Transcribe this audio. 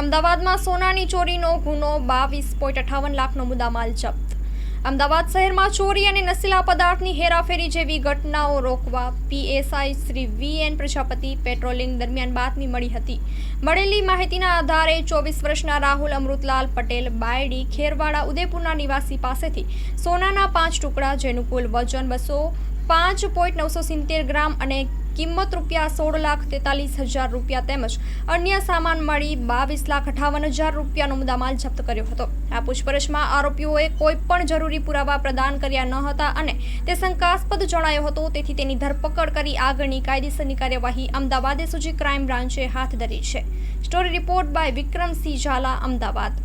અમદાવાદમાં સોનાની ચોરીનો ગુનો, બાવીસ પોઈન્ટ અઠાવન લાખનો મુદ્દામાલ જપ્ત. અમદાવાદ શહેરમાં ચોરી અને નશીલા પદાર્થની હેરાફેરી જેવી ઘટનાઓ રોકવા PSI Shri V N Prajapati patrolling દરમિયાન બાતમી મળી હતી. મળેલી માહિતીના આધારે ચોવીસ વર્ષના રાહુલ અમૃતલાલ પટેલ, બાયડી, ખેરવાડા, ઉદયપુરના નિવાસી પાસેથી સોનાના પાંચ ટુકડા, જેનું કુલ વજન બસો પાંચ પોઈન્ટ નવસો સિત્તેર ગ્રામ અને કિંમત રૂપિયા સોળ લાખ તેતાલીસ હજાર રૂપિયા તેમજ અન્ય સામાન મળી બાવીસ લાખ અઠાવન હજાર રૂપિયાનો મુદ્દામાલ જપ્ત કર્યો હતો. આ પૂછપરછમાં આરોપીઓએ કોઈ પણ જરૂરી પુરાવા પ્રદાન કર્યા ન હતા અને તે શંકાસ્પદ જણાયો હતો. તેથી તેની ધરપકડ કરી આગળની કાયદેસરની કાર્યવાહી અમદાવાદે સુધી ક્રાઇમ બ્રાન્ચે હાથ ધરી છે. Story report by Vikramsinh Jhala, Ahmedabad.